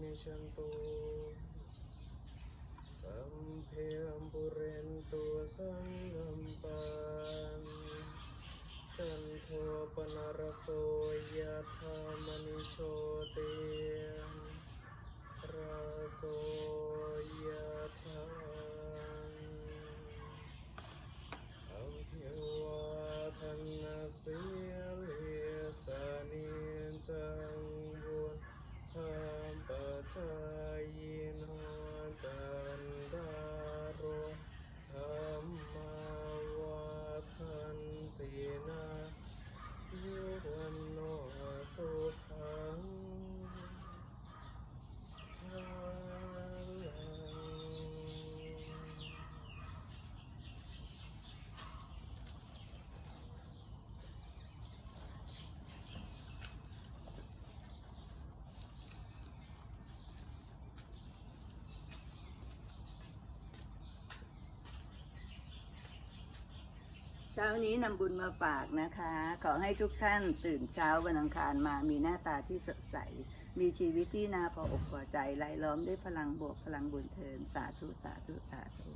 มิชันตุสัมเพปุเรนตุสังกัมปันจันโทปนารสโสยธามณิโชติราโสยธา อังเทวาทันนาเสียเลสานิจังบุญธรรมปัจจายินหาจันดาโรธรรมาวัฏันตินายุวันโนสุขังพลัง เช้านี้นำบุญมาฝากนะคะ ขอให้ทุกท่านตื่นเช้าวันอังคารมามีหน้าตาที่สดใส มีชีวิตที่น่าพออกพอใจไล่ล้อมด้วยพลังบวกพลังบุญเทินสาธุสาธุสาธุ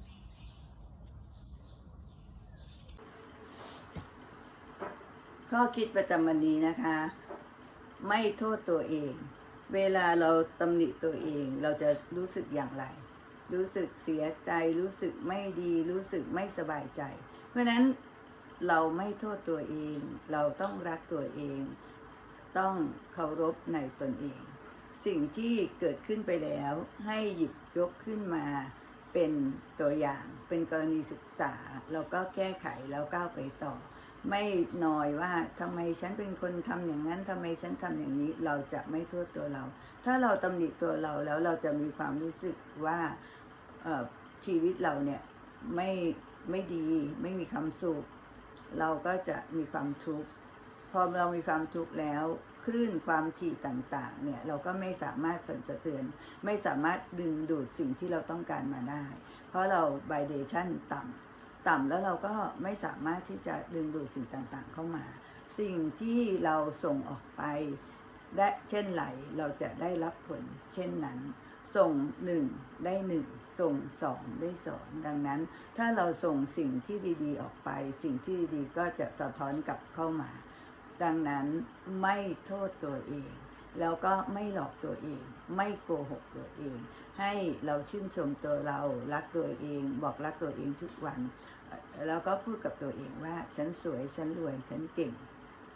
ข้อคิดประจำวันนี้นะคะ ไม่โทษตัวเอง เวลาเราตำหนิตัวเองเราจะรู้สึกอย่างไร รู้สึกเสียใจ รู้สึกไม่ดี รู้สึกไม่สบายใจ เพราะฉะนั้น เราไม่โทษตัวเอง เราต้องรักตัวเอง ต้องเคารพในตนเอง สิ่งที่เกิดขึ้นไปแล้วให้หยิบยกขึ้นมาเป็นตัวอย่างเป็นกรณีศึกษา เราก็แก้ไขแล้วก้าวไปต่อ ไม่นอยว่าทำไมฉันเป็นคนทำอย่างนั้นทำไมฉันทำอย่างนี้เราจะไม่โทษตัวเรา ถ้าเราตำหนิตัวเราแล้วเราจะมีความรู้สึกว่าชีวิตเราเนี่ยไม่ไม่ดีไม่มีความสุข เราก็จะมีความทุกข์พอเรามีความทุกข์แล้วคลื่นความถี่ต่างๆ เนี่ยเราก็ไม่สามารถสั่นสะเทือน ไม่สามารถดึงดูดสิ่งที่เราต้องการมาได้ เพราะเราไบเดชันต่ำต่ำแล้วเราก็ไม่สามารถที่จะดึงดูดสิ่งต่างๆ เข้ามา สิ่งที่เราส่งออกไปได้เช่นไรเราจะได้รับผลเช่นนั้น ส่งหนึ่งได้หนึ่งส่งสองได้สองดังนั้น ถ้าเราส่งสิ่งที่ดีๆ ออกไป สิ่งที่ดีๆ ก็จะสะท้อนกลับเข้ามา ดังนั้นไม่โทษตัวเอง แล้วก็ไม่หลอกตัวเอง ไม่โกหกตัวเอง ให้เราชื่นชมตัวเรารักตัวเอง บอกรักตัวเองทุกวัน แล้วก็พูดกับตัวเองว่า ฉันสวยฉันรวยฉันเก่ง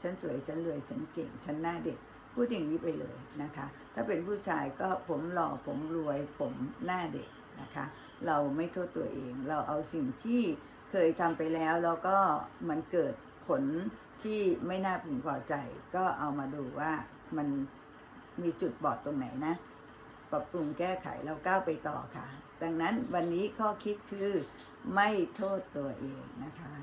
ฉันสวยฉันรวยฉันเก่ง ฉันหน้าเด็ก พูดอย่างนี้ไปเลยนะคะ ถ้าเป็นผู้ชายก็ผมหล่อผมรวยผมหน้าเด็กนะคะ เราไม่โทษตัวเอง เราเอาสิ่งที่เคยทำไปแล้วแล้วก็มันเกิดผลที่ไม่น่าพึงพอใจ ก็เอามาดูว่ามันมีจุดบอดตรงไหนนะ ปรับปรุงแก้ไขเราก้าวไปต่อค่ะ ดังนั้นวันนี้ข้อคิดคือไม่โทษตัวเองนะคะ